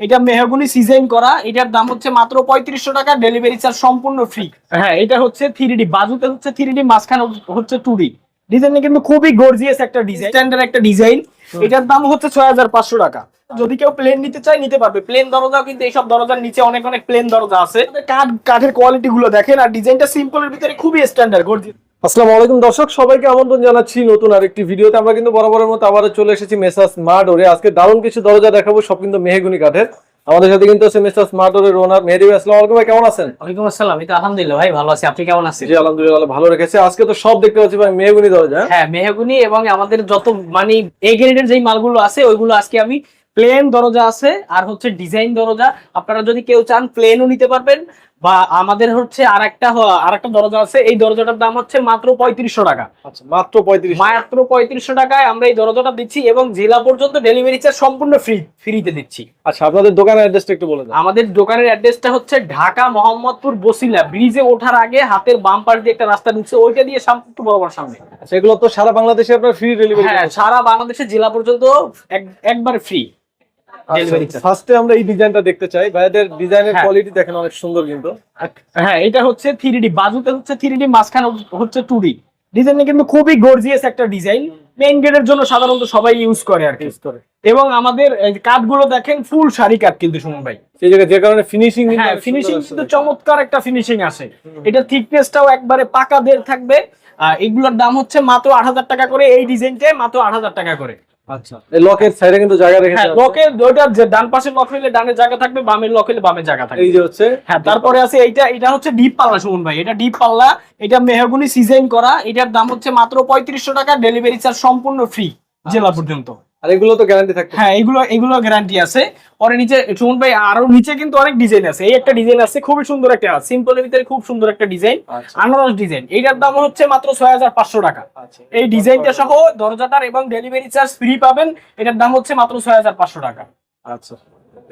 এটা মেহগুনি সিজাইন করা, এটার দাম হচ্ছে মাত্র পঁয়ত্রিশশো টাকা ডেলিভারি চার্জ সম্পূর্ণ ফ্রি হ্যাঁ এটা হচ্ছে থ্রি বাজুতে হচ্ছে থ্রি মাঝখানে হচ্ছে টু ডি ডিজাইনটা কিন্তু খুবই গর্জিয়াস একটা ডিজাইন স্ট্যান্ডার্ড একটা ডিজাইন এটার দাম হচ্ছে ছয় হাজার পাঁচশো টাকা। যদি কেউ প্লেন নিতে চায়, নিতে পারবে। প্লেন দরজাও কিন্তু এইসব দরজার নিচে অনেক অনেক প্লেন দরজা আছে। কাঠ, কাঠের কোয়ালিটি গুলো দেখেন, আর ডিজাইনটা সিম্পলের ভিতরে খুবই স্ট্যান্ডার্ড গর্জিয়াস আসসালামু আলাইকুম দর্শক সবাইকে আমন্ত্রণ জানাচ্ছি নতুন আরেকটি ভিডিওতে। আমরা কিন্তু বরাবরের মতো আবারও চলে এসেছি মেসাস স্মার্ট ওরে আজকে দারুণ কিছু দরজা দেখাবো সব কিন্তু মেহগুনি কাঠের। আমাদের সাথে কিন্তু আছে মেসাস স্মার্ট ওরের ওনার মেহেদি ভাই। আসসালামু আলাইকুম ভাই কেমন আছেন? ওয়ালাইকুম আসসালাম। এই তো আলহামদুলিল্লাহ ভাই ভালো আছি। আপনি কেমন আছেন? জি আলহামদুলিল্লাহ ভালো রেখেছে। আজকে তো সব দেখতে পাচ্ছি ভাই মেহগুনি দরজা হ্যাঁ? হ্যাঁ মেহগুনি এবং আমাদের যত মানে এ গ্রেডের যেই মালগুলো আছে ওইগুলো আজকে আমি প্লেন দরজা আছে আর হচ্ছে ডিজাইন দরজা। আপনারা যদি কেউ চান প্লেনও নিতে পারবেন। বা আমাদের হচ্ছে আর একটা আর একটা দরজা আছে এই দরজাটার দাম হচ্ছে মাত্র পঁয়ত্রিশশো টাকা। আচ্ছা মাত্র পঁয়ত্রিশ মাত্র পঁয়ত্রিশশো টাকায় আমরা এই দরজাটা দিচ্ছি এবং জেলা পর্যন্ত ডেলিভারি চার্জ সম্পূর্ণ ফ্রি ফ্রিতে দিচ্ছি। আচ্ছা আপনাদের দোকানের অ্যাড্রেসটা একটু বলে আমাদের দোকানের অ্যাড্রেসটা হচ্ছে ঢাকা মোহাম্মদপুর বসিলা। ব্রিজে ওঠার আগে হাতের বাম পাশ দিয়ে একটা রাস্তা নিচ্ছে ওইটা দিয়ে সাম- একটু বরাবর সামনে। সেগুলো তো সারা বাংলাদেশে আপনার ফ্রি ডেলিভারি হ্যাঁ সারা বাংলাদেশের জেলা পর্যন্ত এক- একবার ফ্রি ডেলিভারি চার্জ ফার্স্টে আমরা এই ডিজাইনটা দেখতে চাই। ভাইদের ডিজাইনের। কোয়ালিটি দেখেন অনেক সুন্দর কিন্তু। হ্যাঁ এটা হচ্ছে থ্রি ডি বাজুতে হচ্ছে থ্রি ডি মাঝখানে হচ্ছে টু ডি ডিজাইনটা কিন্তু খুবই গর্জিয়াস একটা ডিজাইন মেইন গেটের জন্য সাধারণত সবাই ইউজ করে আর কি। ইউজ করে। এবং আমাদের কাঠগুলো দেখেন ফুল শাড়ি কাঠ কিন্তু সুমন ভাই। সেই জায়গায় যে কারণে ফিনিশিং হ্যাঁ ফিনিশিং কিন্তু চমৎকার একটা ফিনিশিং আসে। এটা থিকনেসটাও একবারে পাকা দের থাকবে। এগুলোর দাম হচ্ছে মাত্র আট হাজার টাকা করে। এই ডিজাইনটায় মাত্র আট হাজার টাকা করে। আচ্ছা। এই লকের সাইডে কিন্তু জায়গা হ্যাঁ লকের ওইটা যে ডান পাশে লক হইলে ডানের জায়গা থাকবে বামের লক হইলে বামের জায়গা থাকবে। এই যে হচ্ছে হ্যাঁ তারপরে আছে এইটা এটা হচ্ছে ডিপ পাল্লা সুমন ভাই। এটা ডিপ পাল্লা এটা মেহগুনি সিজাইন করা এটার দাম হচ্ছে মাত্র পঁয়ত্রিশশো টাকা ডেলিভারি চার্জ সম্পূর্ণ ফ্রি জেলা পর্যন্ত। আর এগুলো তো গ্যারান্টি থাকে হ্যাঁ এগুলো এগুলো গ্যারান্টি আছে। পরে নিচে সুমন ভাই আরও নিচে কিন্তু অনেক ডিজাইন আছে। এই একটা ডিজাইন আছে খুবই সুন্দর একটা সিম্পলের ভিতরে খুব সুন্দর একটা ডিজাইন আচ্ছা। আনারস ডিজাইন এইটার দাম হচ্ছে মাত্র ছয় হাজার পাঁচশো টাকা। আচ্ছা এই ডিজাইনটা সহ দরজাটার এবং ডেলিভারি চার্জ ফ্রি পাবেন। এটার দাম হচ্ছে মাত্র ছয় হাজার পাঁচশো টাকা। আচ্ছা।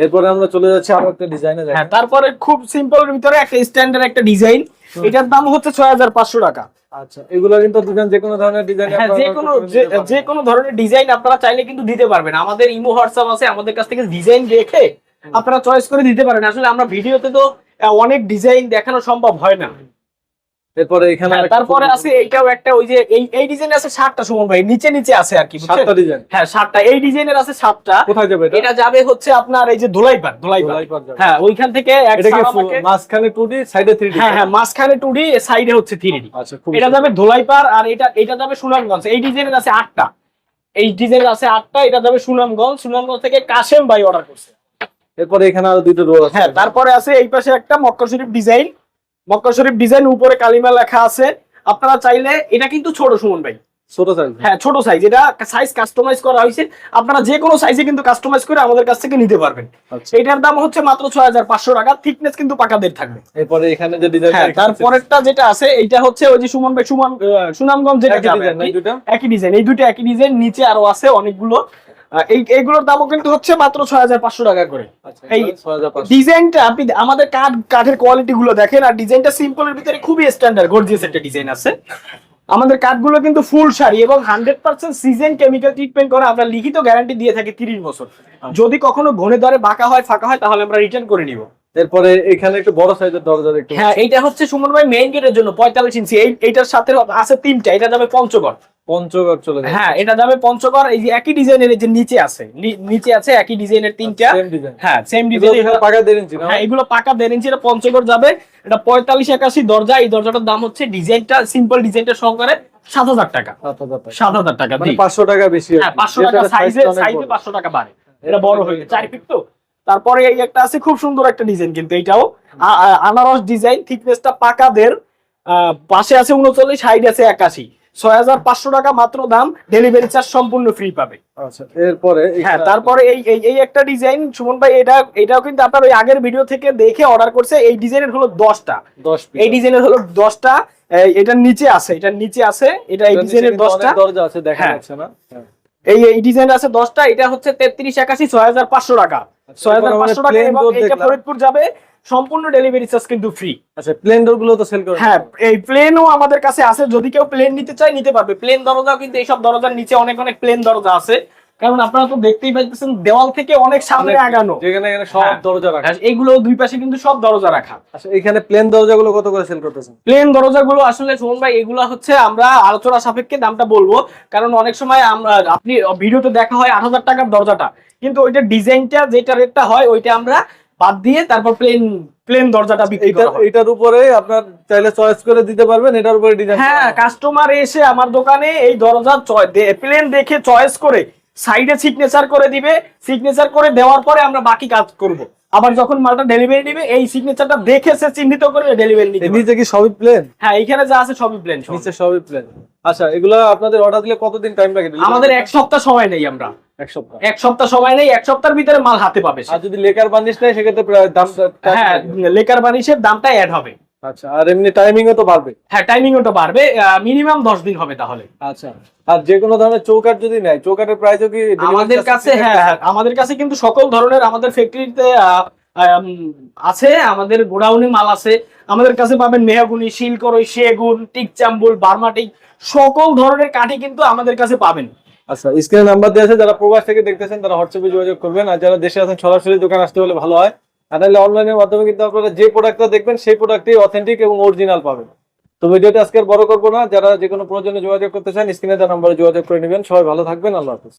এরপরে আমরা চলে যাচ্ছি আরও একটা ডিজাইনে হ্যাঁ তারপরে খুব সিম্পলের ভিতরে একটা স্ট্যান্ডার্ড একটা ডিজাইন এটার দাম হচ্ছে ছয় হাজার পাঁচশো টাকা। আচ্ছা এগুলো কিন্তু দুজন যে কোনো ধরনের ডিজাইন হ্যাঁ যে কোনো যে কোনো ধরনের ডিজাইন আপনারা চাইলে কিন্তু দিতে পারবেন। আমাদের ইমো হোয়াটসঅ্যাপ আছে আমাদের কাছ থেকে ডিজাইন দেখে আপনারা চয়েস করে দিতে পারেন। আসলে আমরা ভিডিওতে তো অনেক ডিজাইন দেখানো সম্ভব হয় না। এরপরে এখানে হ্যাঁ, তারপরে আছে এইটাও একটা ওই যে এই এই ডিজাইন আছে সাতটা সুমন ভাই নিচে নিচে আছে আর কি সাতটা ডিজাইন হ্যাঁ সাতটা। এই ডিজাইনের আছে সাতটা। কোথায় যাবে এটা? এটা যাবে হচ্ছে আপনার এই যে ধোলাইপার ধোলাইপার ধোলাইপার হ্যাঁ ওইখান থেকে মাঝখানে 2D সাইডে 3D হ্যাঁ হ্যাঁ মাঝখানে টু ডি সাইডে হচ্ছে থ্রি ডি আচ্ছা খুব এটা যাবে ধোলাইপার আর এটা এটা যাবে সুনামগঞ্জ। এই ডিজাইনের আছে আটটা। এই ডিজাইনের আছে আটটা এটা যাবে সুনামগঞ্জ। সুনামগঞ্জ থেকে কাশেম ভাই অর্ডার করছে। এরপরে এখানে আরও দুটো রোল আছে। হ্যাঁ তারপরে আছে এই পাশে একটা Mecca Sharif design Mecca Sharif design উপরে কালিমা লেখা আছে। আপনারা চাইলে এটা কিন্তু ছোট সুমন ভাই। ছোট সাইজ হ্যাঁ ছোট সাইজ এটা সাইজ কাস্টমাইজ করা হয়েছে। আপনারা যে কোনো সাইজে কিন্তু কাস্টমাইজ করে আমাদের কাছ থেকে নিতে পারবেন। আচ্ছা। এটার দাম হচ্ছে মাত্র ছয় হাজার পাঁচশো টাকা। থিকনেস কিন্তু পাকাদের থাকবে। এরপরে এখানে যে ডিজাইন হ্যাঁ তারপরেরটা যেটা আছে এইটা হচ্ছে ওই যে সুমন ভাই সুমন সুনামগঞ্জ যেটা একই ডিজাইন এই। দুটো একই ডিজাইন নিচে আরও আছে অনেকগুলো। এই এইগুলোর দামও কিন্তু হচ্ছে মাত্র ছয় হাজার পাঁচশো টাকা করে। আচ্ছা এই- এই 6500 ডিজাইনটা আপনি আমাদের কাঠ কাঠের কোয়ালিটি গুলো দেখেন আর ডিজাইনটা সিম্পলের ভিতরে খুবই স্ট্যান্ডার্ড গর্জিয়াস একটা ডিজাইন আছে। আমাদের কাঠগুলো কিন্তু ফুল শাড়ি এবং hundred percent season chemical treatment করে আমরা লিখিত গ্যারান্টি দিয়ে থাকি তিরিশ বছর। যদি কখনো ঘনে ধরে বাঁকা হয় ফাঁকা হয় তাহলে আমরা রিটার্ন করে নিব। এরপরে এখানে একটু বড় সাইজের দরজা দেখতে হ্যাঁ এইটা হচ্ছে সুমন ভাই মেইন গেটের জন্য পঁয়তাল্লিশ ইঞ্চি। এইটার সাথে আছে তিনটা এটা যাবে পঞ্চগড়। পঞ্চগড় চলে হ্যাঁ এটা যাবে পঞ্চগড় এই যে একই ডিজাইনের যে নিচে আছে নিচে আছে একই ডিজাইনের তিনটা। সেম ডিজাইন হ্যাঁ সেম ডিজাইন পাকা দেড় ইঞ্চি হ্যাঁ এগুলো পাকা দেড় ইঞ্চি এটা পঞ্চগড় যাবে। এটা পঁয়তাল্লিশ একাশি দরজা এই দরজাটার দাম হচ্ছে ডিজাইনটা সিম্পল ডিজাইনটা সহকারে সাত হাজার টাকা। সাত হাজার টাকা। মানে। 500 টাকা বেশি হ্যাঁ পাঁচশো টাকা সাইজে সাইজে পাঁচশো টাকা বাড়ে। এটা বড় হয়ে চার ফিট তো। তারপরে এই একটা আছে খুব সুন্দর একটা ডিজাইন কিন্তু আ- আনারস ডিজাইন থিকনেসটা পাকাদের পাশে আছে উনচল্লিশ হাইট আছে একাশি। ছয় হাজার পাঁচশো টাকা মাত্র দাম ডেলিভারি চার্জ সম্পূর্ণ ফ্রি পাবে। আচ্ছা এরপরে হ্যাঁ তারপরে এই এই একটা ডিজাইন সুমন ভাই এটা এটাও কিন্তু আপনার ওই আগের ভিডিও থেকে দেখে অর্ডার করছে এই ডিজাইনের হলো দশটা। 10 পিস এই ডিজাইনের হলো দশটা এটার নিচে আছে এটার নিচে আছে এটা এই ডিজাইনের দশটা। দরজা আছে দেখা হ্যাঁ। যাচ্ছে না। এই এই ডিজাইন আছে দশটা এটা হচ্ছে তেত্রিশ একাশি ছয় হাজার পাঁচশো টাকা। ছয় হাজার পাঁচশো টাকা এবং এটা ফরিদপুর যাবে। সম্পূর্ণ ডেলিভারি চার্জ কিন্তু ফ্রি আচ্ছা প্লেন ডোরগুলো তো সেল করে হ্যাঁ এই প্লেনও আমাদের কাছে আছে। যদি কেউ প্লেন নিতে চায় নিতে পারবে। প্লেন দরজাও কিন্তু এইসব দরজার নিচে অনেক অনেক প্লেন দরজা আছে। কারণ আপনারা তো দেখতেই পাচ্ছেন দেওয়াল থেকে অনেক সামনে আগানো। যেখানে এখানে সব হ্যাঁ। দরজা রাখা। এইগুলো দুই পাশে কিন্তু সব দরজা রাখা। আচ্ছা এখানে প্লেন দরজাগুলো কত করে সেল করতেছেন? প্লেন দরজাগুলো আসলে সুমন ভাই এগুলো হচ্ছে আমরা আলোচনা সাপেক্ষে দামটা বলব। কারণ অনেক সময় আমরা আপনি ভিডিওতে দেখা হয় আট হাজার টাকার দরজাটা। কিন্তু ওইটা ডিজাইনটা যেটা রেটটা হয় ওইটা আমরা বাদ দিয়ে তারপর প্লেন প্লেন দরজাটা বিক্রি করা। এটার উপরে আপনার চাইলে চয়েস করে দিতে পারবেন এটার উপরে ডিজাইন হ্যাঁ কাস্টমার এসে আমার দোকানে এই দরজা প্লেন দেখে চয়েস করে সাইডে সিগনেচার করে দিবে সিগনেচার করে দেওয়ার পরে আমরা বাকি কাজ করব। আবার যখন মালটা ডেলিভারি দিবে এই সিগনেচারটা দেখে সে চিহ্নিত করে ডেলিভারি পারবে। নিচে কি সবই প্লেন হ্যাঁ এখানে যা আছে সবই প্লেন নিচে সবই প্লেন আচ্ছা এগুলো আপনাদের অর্ডার দিলে কতদিন টাইম লাগে আমাদের এক সপ্তাহ সময় নেই আমরা। এক সপ্তাহ। এক সপ্তাহ সময় নেই এক সপ্তাহের ভিতরে মাল হাতে পাবে আর যদি লেকার বার্নিশ নেয় সেক্ষেত্রে হ্যাঁ লেকার বানিশের দামটা অ্যাড হবে। আচ্ছা আর এমনি টাইমিংও তো বাড়বে। হ্যাঁ টাইমিং ওটা বাড়বে মিনিমাম দশ দিন হবে তাহলে। আচ্ছা আর যে কোনো ধরনের চৌকাট যদি নেয় চৌকাটের প্রাইসও কি আমাদের কাছে হ্যাঁ হ্যাঁ, আমাদের কাছে কিন্তু সকল ধরনের আমাদের ফ্যাক্টরিতে আছে আমাদের গোডাউনে মাল আছে। আমাদের কাছে পাবেন মেহগুনি শিলকরই সেগুন টিক চাম্বুল বার্মাটিক সকল ধরনের কাঠি কিন্তু আমাদের কাছে পাবেন। আচ্ছা স্ক্রিনে নাম্বার দেওয়া আছে যারা প্রবাস থেকে দেখতেছেন, তারা হোয়াটসঅ্যাপে যোগাযোগ করবেন। আর যারা দেশে আছেন, সরাসরি দোকান আসতে হলে ভালো হয়। আর নাহলে অনলাইনের মাধ্যমে কিন্তু আপনারা যে প্রোডাক্টটা দেখবেন, সেই প্রোডাক্টই অথেন্টিক এবং অরিজিনাল পাবেন। তো ভিডিওটা আজকে আর বড় করব না। যারা যে কোনো প্রয়োজনে যোগাযোগ করতে চান স্ক্রিনে তার নাম্বারে যোগাযোগ করে নেবেন। সবাই ভালো থাকবেন। আল্লাহ হাফিজ।